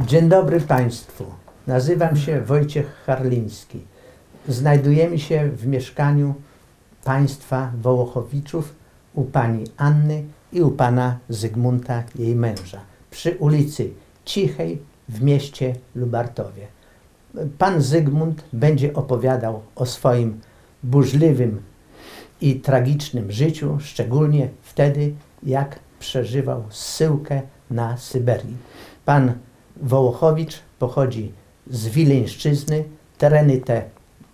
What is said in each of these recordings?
Dzień dobry Państwu. Nazywam się Wojciech Harliński. Znajdujemy się w mieszkaniu państwa Wołochowiczów u pani Anny i u pana Zygmunta, jej męża, przy ulicy Cichej w mieście Lubartowie. Pan Zygmunt będzie opowiadał o swoim burzliwym i tragicznym życiu, szczególnie wtedy, jak przeżywał zsyłkę na Syberii. Pan Wołochowicz pochodzi z Wileńszczyzny. Tereny te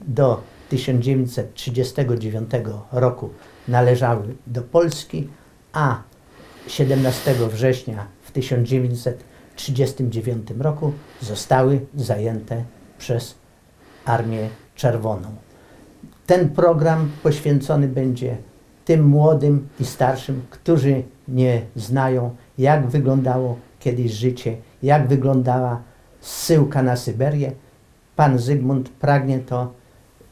do 1939 roku należały do Polski, a 17 września w 1939 roku zostały zajęte przez Armię Czerwoną. Ten program poświęcony będzie tym młodym i starszym, którzy nie znają, jak wyglądało kiedyś życie, jak wyglądała zsyłka na Syberię. Pan Zygmunt pragnie to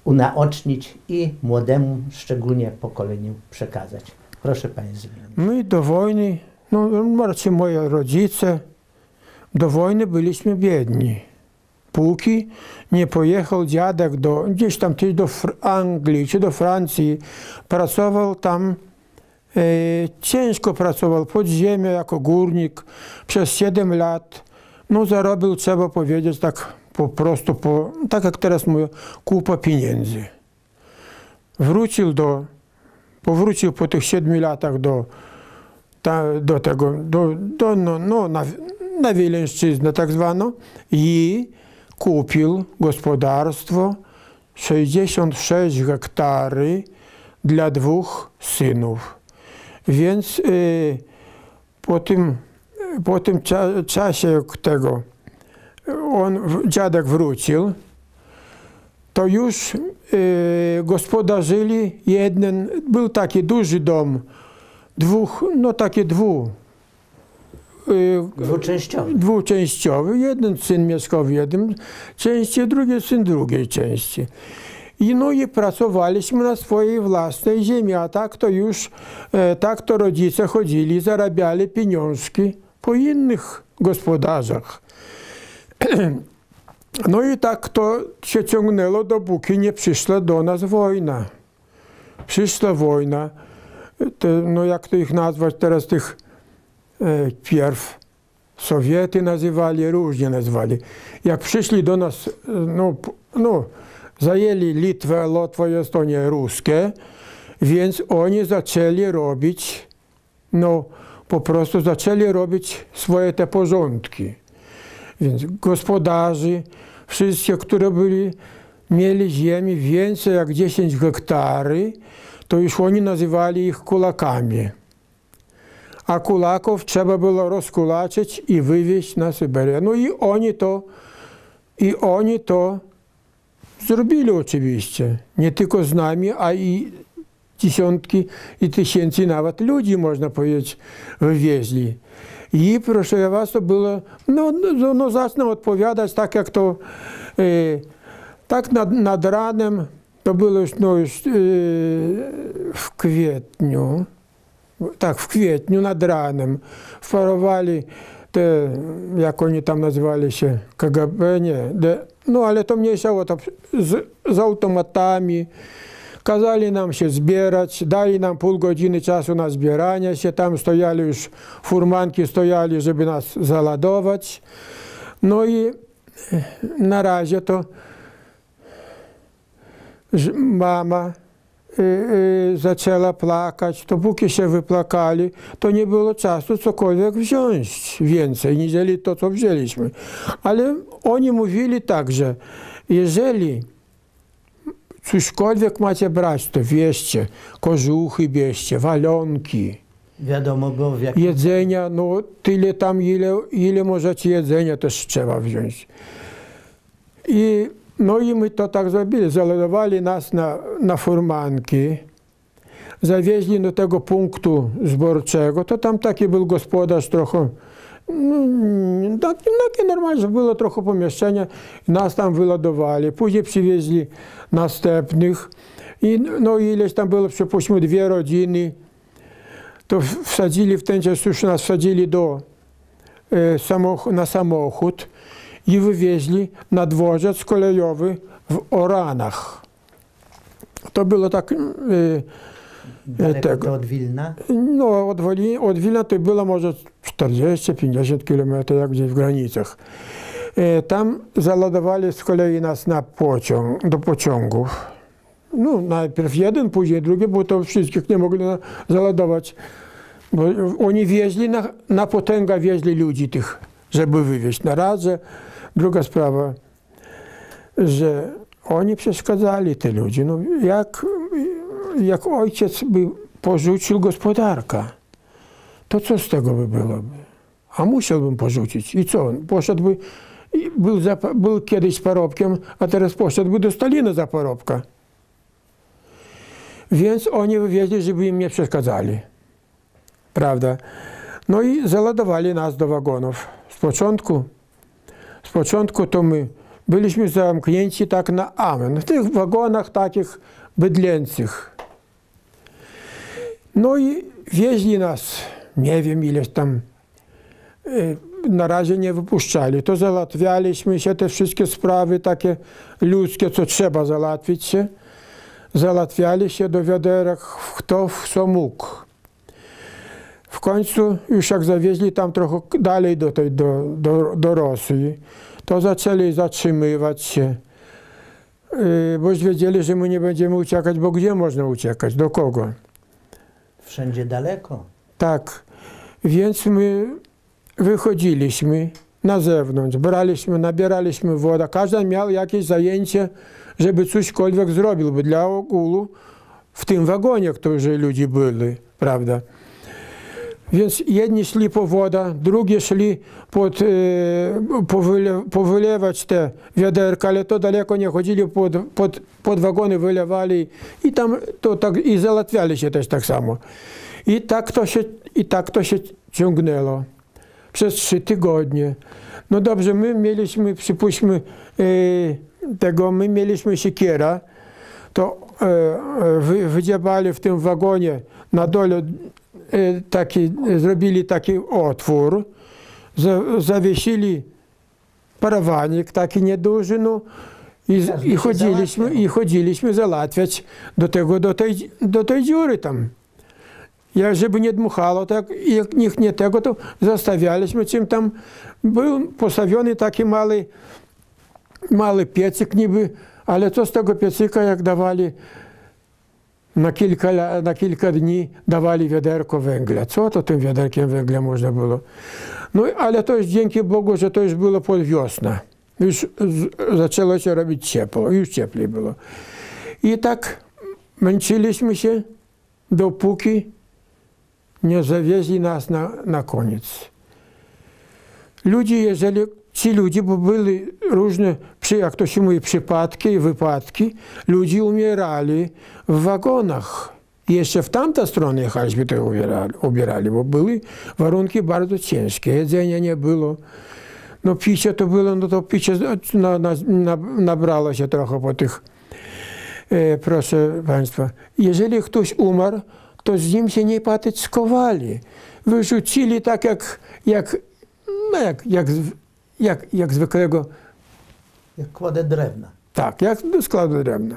unaocznić i młodemu, szczególnie pokoleniu przekazać. Proszę Panie Zygmunt. My do wojny, no raczej moi rodzice, do wojny byliśmy biedni. Póki nie pojechał dziadek do, gdzieś tam do Anglii, czy do Francji, pracował tam, ciężko pracował pod ziemią jako górnik przez 7 lat. No zarobił, trzeba powiedzieć, tak po prostu, po, tak jak teraz mówię, kupa pieniędzy. Wrócił do, powrócił po tych 7 latach do, ta, do tego, do, do, no, no, na, na Wileńszczyznę tak zwaną i kupił gospodarstwo 66 hektary dla dwóch synów. Więc y, po tym, po tym cza, czasie jak tego on, dziadek wrócił, to już y, gospodarzyli jeden, był taki duży dom, dwóch, no takie dwu, y, Dwuczęściowy. dwuczęściowy. Jeden syn mieszkał w jednym części, drugi syn drugiej części. I no i pracowaliśmy na swojej własnej ziemi, a tak to już, e, tak to rodzice chodzili, zarabiali pieniążki po innych gospodarzach. No i tak to się ciągnęło, dopóki nie przyszła do nas wojna. Przyszła wojna, no jak to ich nazwać teraz, tych e, pierw Sowiety nazywali, różnie nazwali. Jak przyszli do nas, e, no, no zajęli Litwę, Łotwę i Estonię ruskie, więc oni zaczęli robić, no po prostu zaczęli robić swoje te porządki. Więc gospodarzy, wszyscy, którzy byli, mieli ziemi więcej jak 10 hektary, to już oni nazywali ich kulakami. A kulaków trzeba było rozkulaczyć i wywieźć na Syberię. No i oni to, i oni to zrobili oczywiście. Nie tylko z nami, a i dziesiątki i tysięcy nawet ludzi, można powiedzieć, wywieźli. I proszę was, to było, no, no, no zacznę odpowiadać tak jak to, e, tak nad, nad ranem, to było już, no, już e, w kwietniu, tak, w kwietniu nad ranem wparowali te, jak oni tam nazywali się, KGB, nie, de, no ale to mniejsza o to, z, automatami, Kazali nam się zbierać, dali nam pół godziny czasu na zbieranie się. Tam stojali już, furmanki stojali, żeby nas zaladować. No i e, na razie to mama y, y, zaczęła plakać. Dopóki się wyplakali, to nie było czasu cokolwiek wziąć więcej, niżeli to, co wzięliśmy. Ale oni mówili tak, że jeżeli cośkolwiek macie brać, to wieście, kożuchy bierzcie, walionki, Wiadomo było w jakim jedzenia, no tyle tam, ile, ile możecie jedzenia też trzeba wziąć. I, no i my to tak zrobili, załadowali nas na, na furmanki, zawieźli do tego punktu zborczego, to tam taki był gospodarz trochę, no, takie normalnie, że było trochę pomieszczenia, nas tam wyładowali, później przywieźli następnych i no ileś tam było, przypuśćmy, dwie rodziny, to w- wsadzili w ten czas już nas wsadzili do, e, samoch- na samochód i wywieźli na dworzec kolejowy w Oranach. To było tak, Daleko tego. od Wilna. no od, Woli, od Wilna to było może 40-50 km, jak gdzieś w granicach. E, Tam załadowali z kolei nas na pociąg, do pociągów. No, najpierw jeden, później drugi, bo to wszystkich nie mogli załadować. Bo oni wieźli, na, na potęgę wieźli ludzi tych, żeby wywieźć na radze. Druga sprawa, że oni przeszkadzali te ludzie. No, jak, jak ojciec by porzucił gospodarkę, to co z tego by byłoby? A musiałbym porzucić. I co? Poszedłby, był, za, był kiedyś parobkiem, a teraz poszedłby do Stalina za parobka. Więc oni wywieźli, żeby im nie przeszkadzali. Prawda? No i załadowali nas do wagonów. Z początku, z początku to my byliśmy zamknięci tak na amen, w tych wagonach takich bydlęcych. No i wieźli nas, nie wiem ileś tam, y, na razie nie wypuszczali. To załatwialiśmy się, te wszystkie sprawy takie ludzkie, co trzeba załatwić się. Załatwiali się do wiaderek, kto w co mógł. W końcu, już jak zawieźli tam trochę dalej do, tej, do, do, do Rosji, to zaczęli zatrzymywać się. Yy, Boś wiedzieli, że my nie będziemy uciekać, bo gdzie można uciekać? Do kogo? Wszędzie daleko. Tak. Więc my wychodziliśmy na zewnątrz, braliśmy, nabieraliśmy wodę. Każdy miał jakieś zajęcie, żeby cośkolwiek zrobił, bo dla ogółu w tym wagonie, którzy ludzie byli, prawda? Więc jedni szli po wodę, drugi szli pod, e, powyle, powylewać te wiaderka, ale to daleko nie chodzili, pod, pod, pod wagony wylewali i tam to tak, i załatwiali się też tak samo. I tak to się, i tak to się ciągnęło przez trzy tygodnie. No dobrze, my mieliśmy, przypuśćmy, e, tego, my mieliśmy siekiera, to e, wy, wydziabali w tym wagonie na dole e, taki, zrobili taki otwór, za, zawiesili parawanik taki nieduży, no, i, i, chodziliśmy, i chodziliśmy załatwiać do tego, do tej, do tej dziury tam. Ja, żeby nie dmuchało, tak, jak nikt nie tego, to zostawialiśmy czym tam. Był postawiony taki mały, mały piecyk niby, ale co z tego piecyka, jak dawali na kilka, na kilka dni, dawali wiaderko węgla. Co to tym wiaderkiem węgla można było? No ale to już dzięki Bogu, że to już było pod wiosnę. Już zaczęło się robić ciepło, już cieplej było. I tak męczyliśmy się, dopóki nie zawieźli nas na, na koniec. Ludzie, jeżeli ci ludzie, bo były różne, jak to się mówi, przypadki i wypadki, ludzie umierali w wagonach. Jeszcze w tamtą stronę jechaliśmy, to ubierali, ubierali, bo były warunki bardzo ciężkie, jedzenia nie było. No picie to było, no to picie na, na, na, nabrało się trochę po tych, e, proszę Państwa. Jeżeli ktoś umarł, to z nim się nie patyckowali. Wyrzucili tak jak, jak, no jak, jak, jak, jak zwykłego, Jak kładę drewna. tak, jak do składu drewna.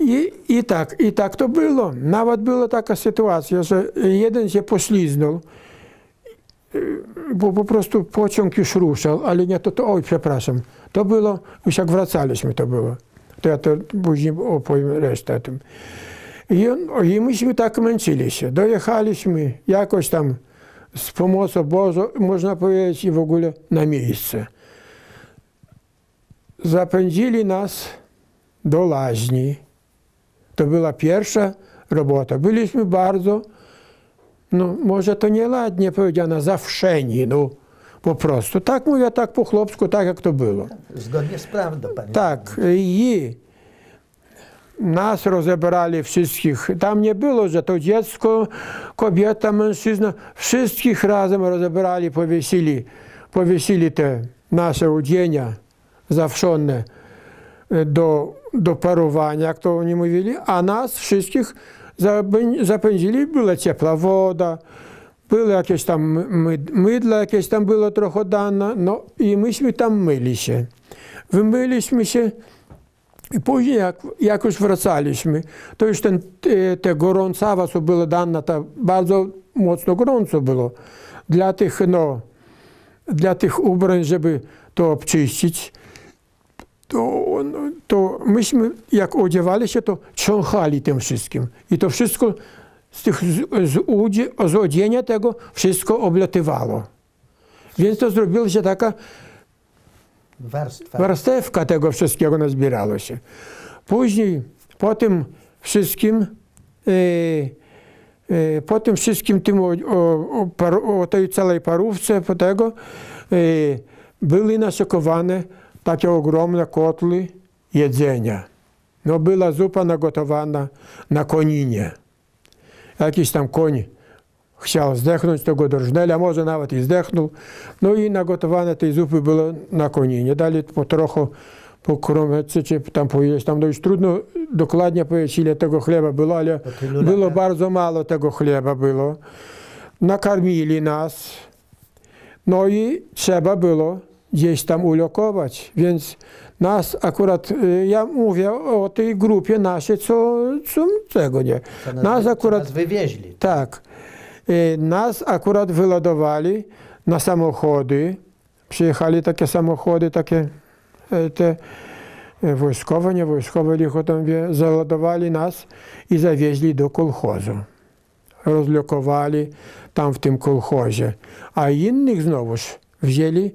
I, I tak, i tak to było. Nawet była taka sytuacja, że jeden się pośliznął, bo po prostu pociąg już ruszał, ale nie to, to oj, przepraszam, to było, już jak wracaliśmy to było. To ja to później opowiem resztę o tym. I, myśmy tak męczyli się. Dojechaliśmy jakoś tam z pomocą Bożą, można powiedzieć, i w ogóle na miejsce. Zapędzili nas do laźni. To była pierwsza robota. Byliśmy bardzo, no może to nie ładnie powiedziane, zawszeni, no po prostu. Tak mówię, tak po chłopsku, tak jak to było. Zgodnie z prawdą, panie. Tak, i nas rozebrali wszystkich. Tam nie było, że to dziecko, kobieta, mężczyzna. Wszystkich razem rozebrali, powiesili, powiesili te nasze udzienia zawszone e, do, do parowania, jak to oni mówili, a nas wszystkich zapę- zapędzili, była ciepła woda, Były jakieś tam my, mydło, jakieś tam było trochę dane, no i myśmy tam myli się. Wymyliśmy się i później jak, jak już wracaliśmy, to już ten, te, gorącawa, co było dane, to bardzo mocno gorąco było. Dla tych, no, dla tych ubrań, żeby to obczyścić, to, no, to myśmy jak odziewali się, to cząchali tym wszystkim. I to wszystko z, tych, z, z, z odzienia tego wszystko oblatywało. Więc to zrobiła się taka Warstwa. warstewka tego wszystkiego nazbierało się. Później po tym wszystkim, e, e, po tym wszystkim tym o, o, o, o tej całej parówce, po tego e, były naszykowane takie ogromne kotły jedzenia. No była zupa nagotowana na koninie. Jakiś tam koń chciał zdechnąć, to go drżnęli, a może nawet i zdechnął. No i nagotowane tej zupy było na koninie. Dali po trochę po kromece, czy tam pojeść. Tam już trudno dokładnie powiedzieć, ile tego chleba było, ale było bardzo mało tego chleba było. Nakarmili nas. No i trzeba było gdzieś tam ulokować. Więc nas akurat, y, ja mówię o tej grupie naszej, co, co tego nie. Co Nas co akurat nas wywieźli. tak. E, Nas akurat wyładowali na samochody. Przyjechali takie samochody, takie e, te e, wojskowe, nie wojskowe, licho tam wie, załadowali nas i zawieźli do kolchozu. Rozlokowali tam w tym kolchozie. A innych znowuż wzięli,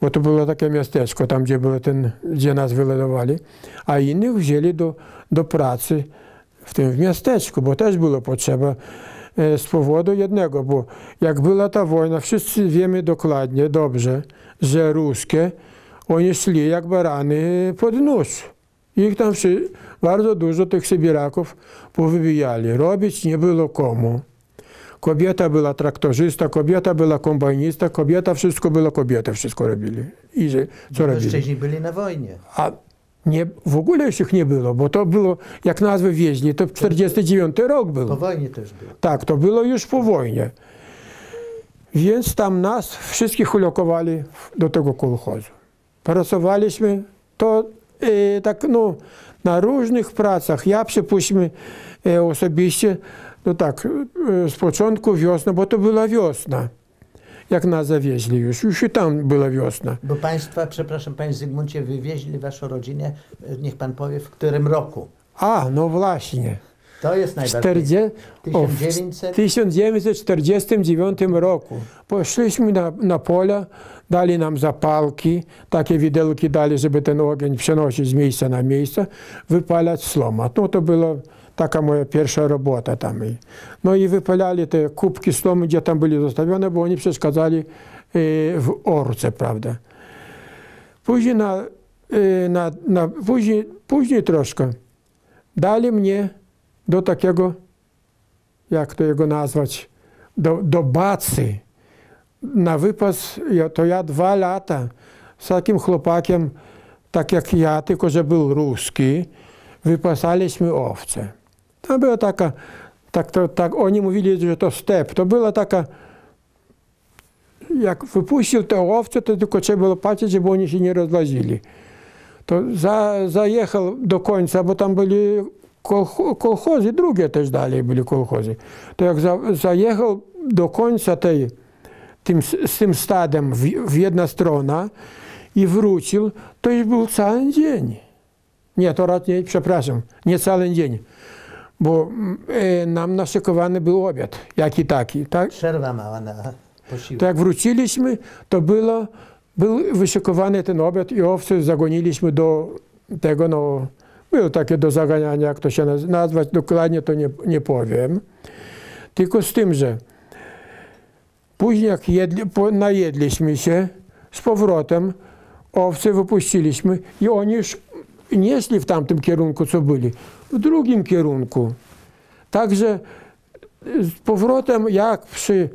bo to było takie miasteczko, tam gdzie, było ten, gdzie nas wyładowali, a innych wzięli do, do pracy w tym w miasteczku, bo też było potrzeba z powodu jednego, bo jak była ta wojna, wszyscy wiemy dokładnie, dobrze, że ruskie, oni szli jak barany pod nóż. Ich tam bardzo dużo tych Sybiraków powybijali. Robić nie było komu. Kobieta była traktorzysta, kobieta była kombajnista, kobieta, wszystko było kobiety, wszystko robili. I że, co robili? Mężczyźni byli na wojnie. A nie, w ogóle już ich nie było, bo to było, jak nazwę wieźli, to 49 rok był. Po wojnie już było. Tak, to było już po wojnie. Więc tam nas wszystkich ulokowali do tego kolchozu. Pracowaliśmy to e, tak, no, na różnych pracach. Ja przypuśćmy e, osobiście, no tak, e, z początku wiosny, bo to była wiosna, jak nas zawieźli już. Już i tam była wiosna. Bo państwa, przepraszam panie Zygmuncie, wywieźli waszą rodzinę, niech pan powie, w którym roku. A, no właśnie. To jest najbardziej. 40, o, w 1900? 1949 roku poszliśmy na, na pole, dali nam zapalki, takie widelki dali, żeby ten ogień przenosić z miejsca na miejsce, wypalać sloma. No to była taka moja pierwsza robota tam. No i wypalali te kubki slomy, gdzie tam byli zostawione, bo oni przeszkadzali e, w orce, prawda. Później, na, e, na, na, później, później troszkę dali mnie do takiego, jak to jego nazwać, do, do bacy. Na wypas, to ja dwa lata z takim chłopakiem, tak jak ja, tylko że był ruski, wypasaliśmy owce. To była taka, tak, to, tak oni mówili, że to step. To była taka, jak wypuścił te owce, to tylko trzeba było patrzeć, żeby oni się nie rozlazili. To za, zajechał do końca, bo tam byli kolcho- kolchozy, drugie też dalej byli kolchozy. To jak za, zajechał do końca tej, tym, z tym stadem w, w jedna strona i wrócił, to już był cały dzień. Nie, to raczej, przepraszam, nie cały dzień. Bo mm, e, nam naszykowany był obiad, jaki taki. Tak? Przerwa mała na posiłek. To jak wróciliśmy, to było, był wyszykowany ten obiad i owce zagoniliśmy do tego, no, było takie do zaganiania, jak to się naz- nazwać, dokładnie to nie, nie powiem. Tylko z tym, że później jak jedli, po, najedliśmy się, z powrotem owce wypuściliśmy i oni już nie szli w tamtym kierunku, co byli, w drugim kierunku. Także z powrotem, jak przy,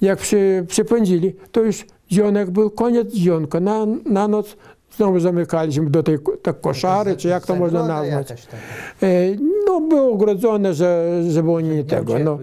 jak przy, przypędzili, to już dzionek był, koniec dzionka. Na, na noc znowu zamykaliśmy do tej tak koszary, czy jak to można Zagroda nazwać. jakaś taka. E, No było ogrodzone, że, żeby oni nie tego. No.